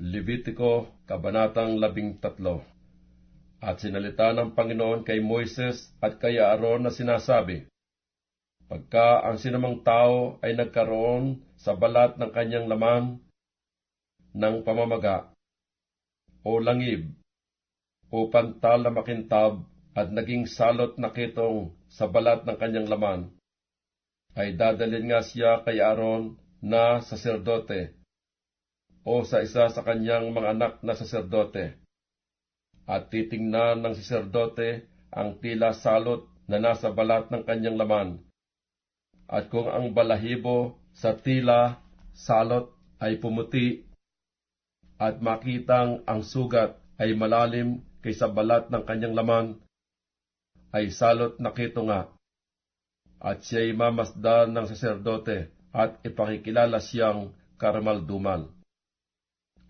Levitico, Kabanatang labing tatlo. At sinalita ng Panginoon kay Moises at kay Aaron na sinasabi, Pagka ang sinumang tao ay nagkaroon sa balat ng kanyang laman ng pamamaga, o langib, o pantal na makintab at naging salot na kitong sa balat ng kanyang laman, ay dadalhin nga siya kay Aaron na saserdote o sa isa sa kanyang mga anak na saserdote. At titingnan ng saserdote ang tila salot na nasa balat ng kanyang laman. At kung ang balahibo sa tila salot ay pumuti at makitang ang sugat ay malalim kaysa balat ng kanyang laman, ay salot na nga. At siya'y mamasdan ng saserdote at ipakikilala siyang karamal-dumal.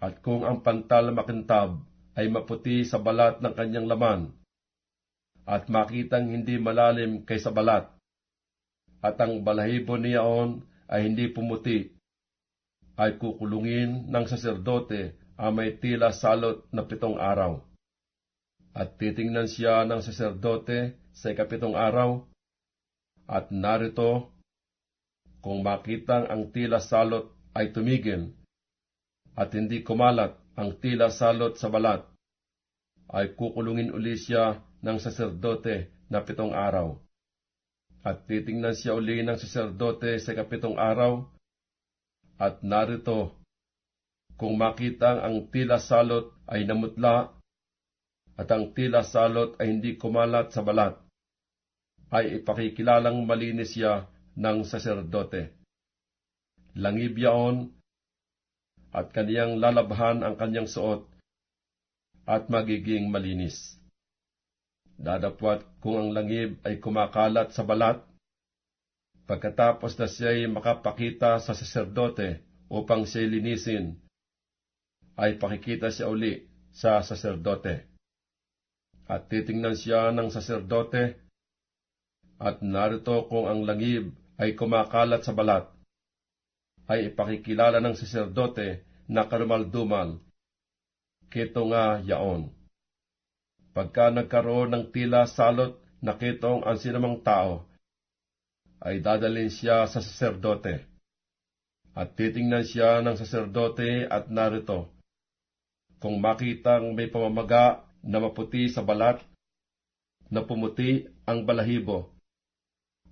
At kung ang pantal makintab ay maputi sa balat ng kanyang laman, at makitang hindi malalim kaysa balat, at ang balahibo niyaon ay hindi pumuti, ay kukulungin ng saserdote ang may tila salot na pitong araw. At titingnan siya ng saserdote sa ikapitong araw, at narito, kung makitang ang tila salot ay tumigil, at hindi kumalat ang tila salot sa balat, ay kukulungin uli siya ng saserdote na pitong araw. At titingnan siya uli ng saserdote sa kapitong araw, at narito, kung makitang ang tila salot ay namutla, at ang tila salot ay hindi kumalat sa balat, ay ipakikilalang malinis siya ng saserdote. Langib yaon at kaniyang lalabhan ang kanyang suot at magiging malinis. Dadapwat kung ang langib ay kumakalat sa balat, pagkatapos na siya'y makapakita sa saserdote upang siya'y linisin, ay pakikita siya uli sa saserdote. At titingnan siya ng saserdote, at narito kung ang langib ay kumakalat sa balat, ay ipakikilala ng saserdote na karumal-dumal. Kito nga yaon. Pagka nagkaroon ng tila salot na kitong ang sinamang tao, ay dadalhin siya sa saserdote. At titingnan siya ng saserdote at narito, kung makitang may pamamaga na maputi sa balat, na pumuti ang balahibo,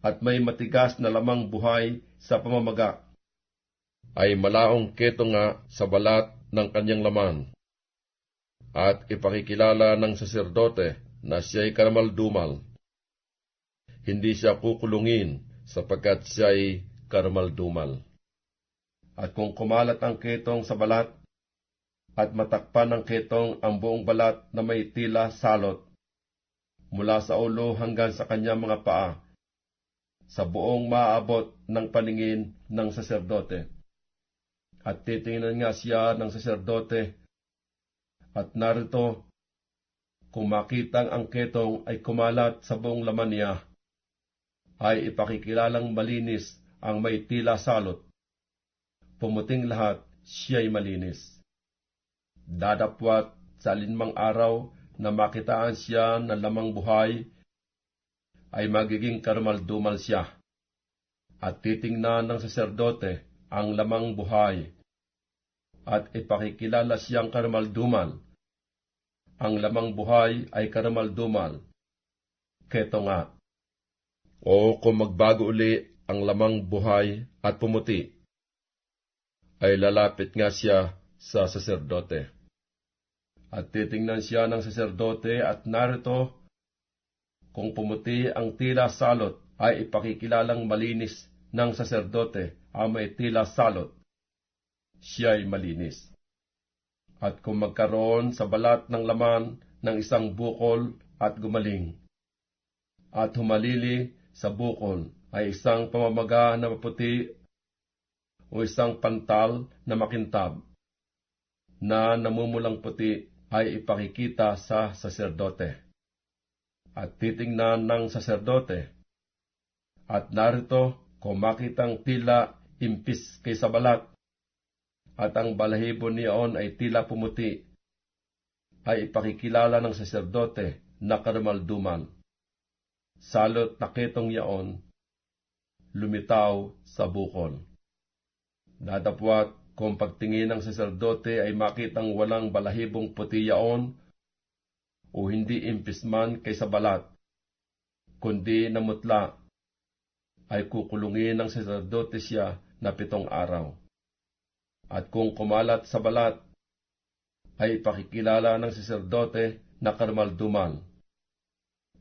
at may matigas na lamang buhay sa pamamaga, ay malaong keto nga sa balat ng kanyang laman. At ipakikilala ng saserdote na siya'y karamaldumal. Hindi siya kukulungin sapagkat siya'y karamaldumal. At kung kumalat ang ketong sa balat, at matakpan ng ketong ang buong balat na may tila salot, mula sa ulo hanggang sa kanyang mga paa, sa buong maaabot ng paningin ng saserdote. At titingnan nga siya ng saserdote, at narito, kung makitang ang ketong ay kumalat sa buong laman niya, ay ipakikilalang malinis ang may tila salot. Pumuting lahat, siya'y malinis dadapwat sa alinmang araw na makitaan siya ng lamang buhay, ay magiging karumaldumal siya. At titingnan ng saserdote ang lamang buhay, at ipakikilala siyang karumaldumal. Ang lamang buhay ay karumaldumal. Keto nga. O kung magbago uli ang lamang buhay at pumuti, ay lalapit nga siya sa saserdote at titingnan siya ng saserdote at narito, kung pumuti ang tila salot ay ipakikilalang malinis ng saserdote ang may tila salot, siya'y malinis. At kung magkaroon sa balat ng laman ng isang bukol at gumaling, at humalili sa bukol ay isang pamamaga na maputi o isang pantal na makintab, na namumulang puti ay ipakikita sa saserdote. At titingnan ng saserdote. At narito, kung makitang tila impis kay sa balat, at ang balahibo niyaon ay tila pumuti, ay ipakikilala ng saserdote na karumalduman. Salot na ketong yaon, lumitaw sa bukol. Dadapwat kung pagtingin ng saserdote ay makitang walang balahibong puti yaon o hindi impisman kaysa balat, kundi namutla, ay kukulungin ng saserdote siya na pitong araw. At kung kumalat sa balat, ay pakikilala ng saserdote na karmalduman.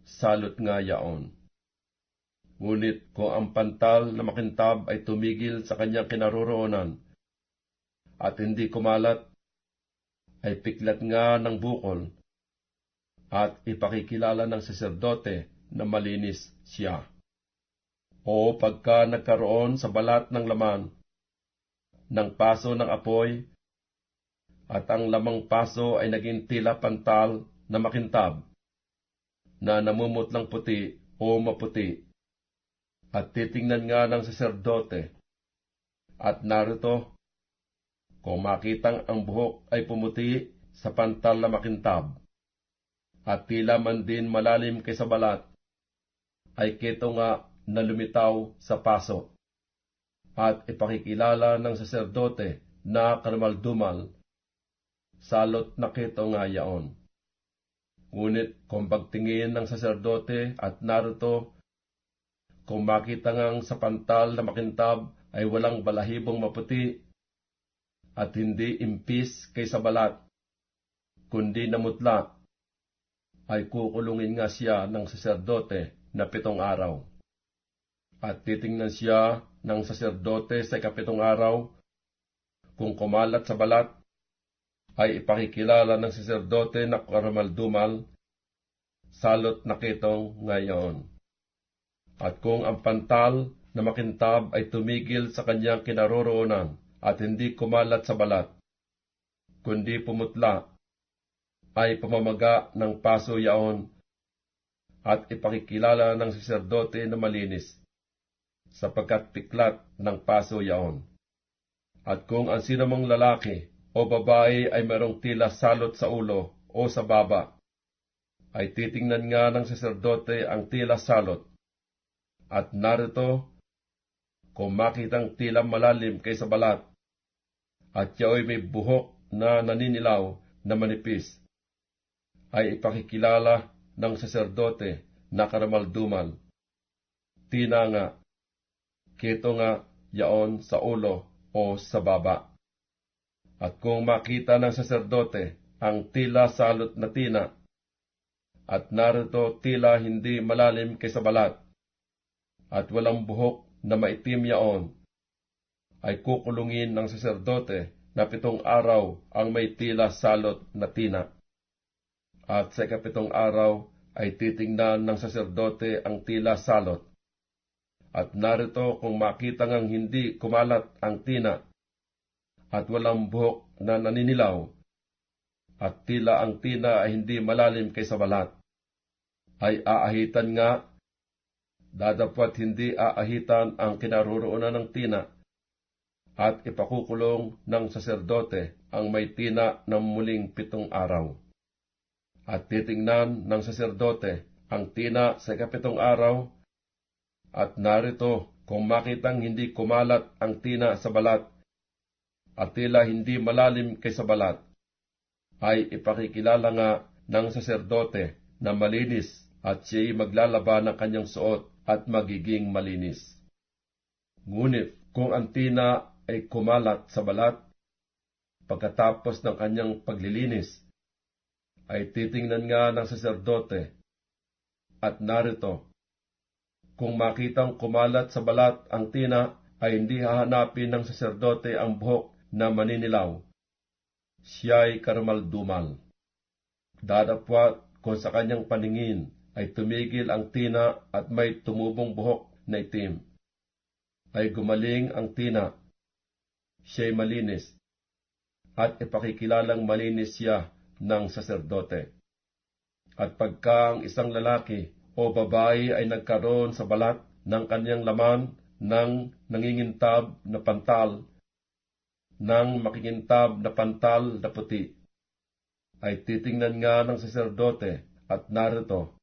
Salot nga yaon. Ngunit kung ang pantal na makintab ay tumigil sa kanyang kinaroroonan, at hindi kumalat, ay piklat nga ng bukol, at ipakikilala ng saserdote na malinis siya. O pagka nagkaroon sa balat ng laman, ng paso ng apoy, at ang lamang paso ay naging tila pantal na makintab, na namumutlang puti o maputi, at titingnan nga ng saserdote, at narito, kung makitang ang buhok ay pumuti sa pantal na makintab, at tila man din malalim kaysa balat, ay keto nga na lumitaw sa paso, at ipakikilala ng saserdote na karmaldumal, salot na keto nga yaon. Ngunit kung pagtingin ng saserdote at narito, kung makita ngang sa pantal na makintab ay walang balahibong maputi, at hindi impis kaysa balat, kundi namutla, ay kukulungin nga siya ng saserdote na pitong araw. At titingnan siya ng saserdote sa kapitong araw, kung kumalat sa balat, ay ipakikilala ng saserdote na karamaldumal, salot na kitong ngayon. At kung ang pantal na makintab ay tumigil sa kanyang kinaroroonan at hindi kumalat sa balat, kundi pumutla, ay pamamaga ng paso yaon at ipakikilala ng saserdote na malinis, sapagkat piklat ng paso yaon. At kung ang sinamang lalaki o babae ay mayroong tila salot sa ulo o sa baba, ay titingnan nga ng saserdote ang tila salot. At narito, kung makitang tila malalim kaysa balat, at yao'y may buhok na naninilaw na manipis, ay ipakikilala ng saserdote na karamalduman. Tina nga, kito nga yaon sa ulo o sa baba. At kung makita ng saserdote ang tila salot na tina, at narito tila hindi malalim kaysa balat, at walang buhok na maitim yaon, ay kukulungin ng saserdote na pitong araw ang may tila salot na tina. At sa kapitong araw ay titingnan ng saserdote ang tila salot. At narito kung makita ngang hindi kumalat ang tina, at walang buhok na naninilaw, at tila ang tina ay hindi malalim kaysa balat, ay aahitan nga. Dadapwat hindi aahitan ang kinaroroonan ng tina, at ipakukulong ng saserdote ang may tina ng muling pitong araw. At titingnan ng saserdote ang tina sa kapitong araw, at narito kung makitang hindi kumalat ang tina sa balat, at tila hindi malalim kaysa balat, ay ipakikilala nga ng saserdote na malinis at siya'y maglalaba ng kanyang suot at magiging malinis. Ngunit kung ang tina ay kumalat sa balat, pagkatapos ng kanyang paglilinis, ay titingnan nga ng saserdote, at narito, kung makitang kumalat sa balat ang tina, ay hindi hahanapin ng saserdote ang buhok na maninilaw. Siya'y karmaldumal. Dadapwat kung sa kanyang paningin ay tumigil ang tina at may tumubong buhok na itim. Ay gumaling ang tina. Siya'y malinis. At ipakikilalang malinis siya ng saserdote. At pagka ang isang lalaki o babae ay nagkaroon sa balat ng kanyang laman ng nangingintab na pantal, ng makikintab na pantal na puti. Ay titingnan nga ng saserdote at narito,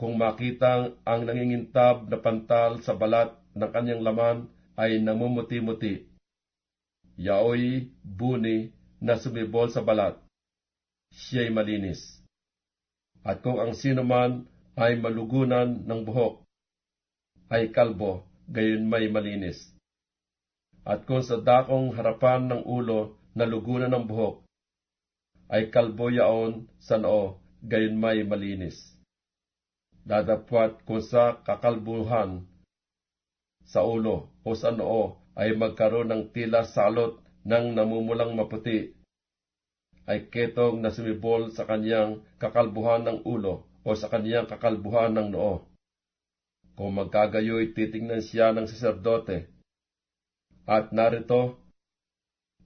kung makitang ang nangingintab na pantal sa balat ng kanyang laman ay namumuti-muti, yaoy buni na sumibol sa balat, siya'y malinis. At kung ang sino man ay malugunan ng buhok, ay kalbo, gayon may malinis. At kung sa dakong harapan ng ulo na lugunan ng buhok, ay kalbo yaon sa noo, gayon may malinis. Dadapwat kung sa kakalbuhan sa ulo o sa noo ay magkaroon ng tila salot ng namumulang maputi, ay ketong na sumibol sa kanyang kakalbuhan ng ulo o sa kanyang kakalbuhan ng noo. Kung magkagayoy titingnan siya ng saserdote, at narito,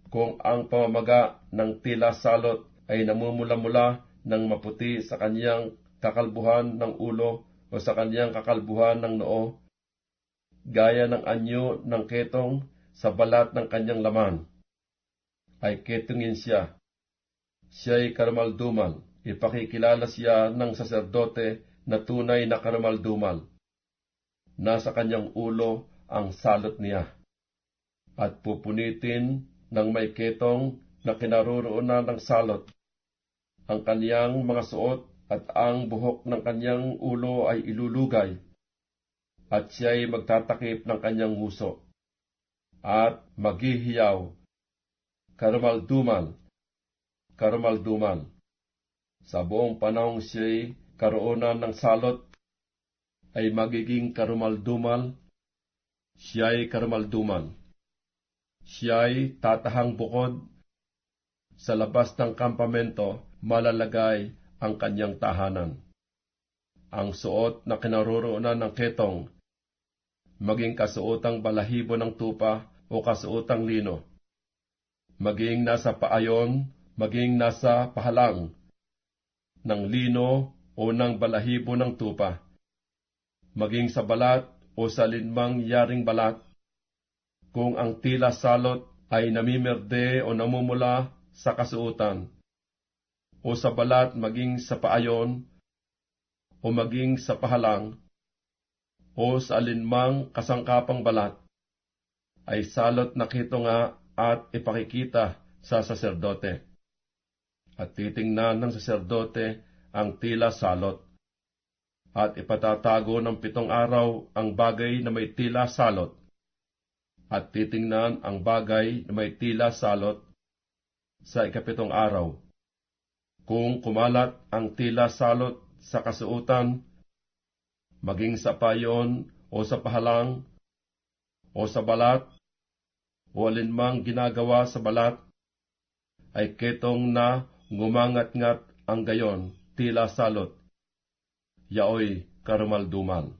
kung ang pamamaga ng tila salot ay namumula-mula ng maputi sa kanyang kakalbuhan ng ulo o sa kanyang kakalbuhan ng noo, gaya ng anyo ng ketong sa balat ng kanyang laman, ay ketungin siya. Siya'y karamaldumal, ipakikilala siya ng saserdote na tunay na karamaldumal. Nasa kanyang ulo ang salot niya. At pupunitin ng may ketong na kinaroroonan ng salot ang kaniyang mga suot at ang buhok ng kanyang ulo ay ilulugay, at siya'y magtatakip ng kanyang nguso, at maghihiyaw, karumaldumal, karumaldumal. Sa buong panahong siya'y karoonan ng salot, ay magiging karumaldumal, siya'y karumaldumal. Siya'y tatahang bukod, sa labas ng kampamento malalagay ang kanyang tahanan. Ang suot na kinaroroonan ng ketong, maging kasuotang balahibo ng tupa o kasuotang lino, maging nasa paayon, maging nasa pahalang, ng lino o ng balahibo ng tupa, maging sa balat o sa linmang yaring balat, kung ang tila salot ay namimerde o namumula sa kasuotan, o sa balat maging sa paayon, o maging sa pahalang, o sa alinmang kasangkapang balat, ay salot na kito nga at ipakikita sa saserdote. At titingnan ng saserdote ang tila salot, at ipatatago ng pitong araw ang bagay na may tila salot, at titingnan ang bagay na may tila salot sa ikapitong araw. Kung kumalat ang tila salot sa kasuutan, maging sa payon o sa pahalang, o sa balat, o alinmang ginagawa sa balat, ay ketong na ngumangat-ngat ang gayon, tila salot, yaoy karumaldumal.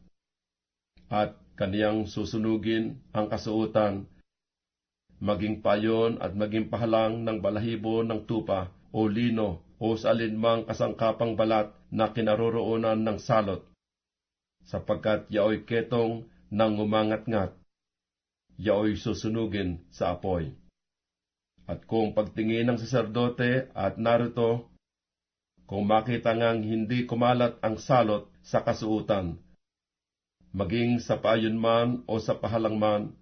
At kaniyang susunugin ang kasuutan, maging payon at maging pahalang ng balahibo ng tupa o lino o sa alinmang kasangkapang balat na kinaroroonan ng salot, sapagkat yaoy ketong nang umangat-ngat, yaoy susunugin sa apoy. At kung pagtingin ng saserdote at narito, kung makita ngang hindi kumalat ang salot sa kasuutan, maging sa payon man o sa pahalang man,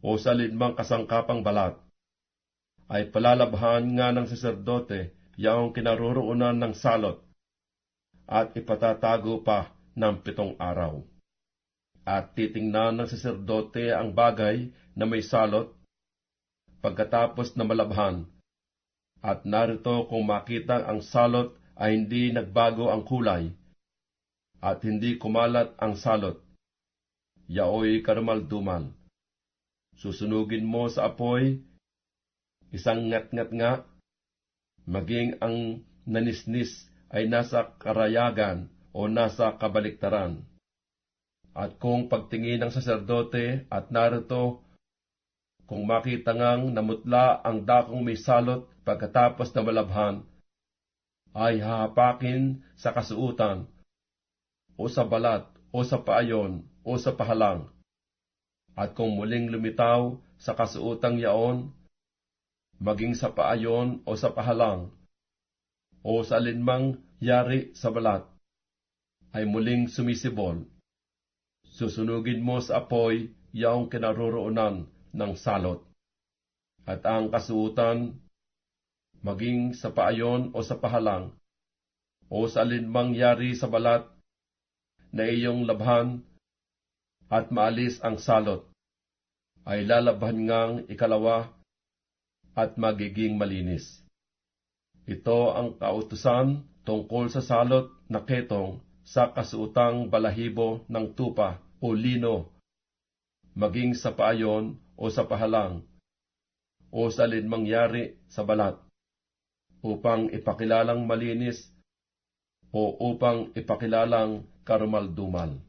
o sa linmang kasangkapang balat, ay palalabhan nga ng saserdote yaong kinaroroonan ng salot, at ipatatago pa ng pitong araw. At titingnan ng saserdote ang bagay na may salot, pagkatapos na malabhan, at narito kung makita ang salot ay hindi nagbago ang kulay, at hindi kumalat ang salot, yaoy karumaldumal. Susunugin mo sa apoy, isang ngat-ngat nga, maging ang nanisnis ay nasa karayagan o nasa kabaliktaran. At kung pagtingin ng saserdote at narito, kung makita ngang namutla ang dakong may salot pagkatapos na malabhan, ay hahapakin sa kasuutan, o sa balat, o sa paayon, o sa pahalang. At kung muling lumitaw sa kasuotang yaon, maging sa paayon o sa pahalang, o sa alinmang yari sa balat, ay muling sumisibol. Susunugin mo sa apoy yaong kinaroroonan ng salot. At ang kasuotan, maging sa paayon o sa pahalang, o sa alinmang yari sa balat, na iyong labhan, at maalis ang salot, ay lalabhan ngang ikalawa at magiging malinis. Ito ang kautusan tungkol sa salot na ketong sa kasuutang balahibo ng tupa o lino, maging sa paayon o sa pahalang, o sa linmangyari sa balat, upang ipakilalang malinis o upang ipakilalang karumaldumal.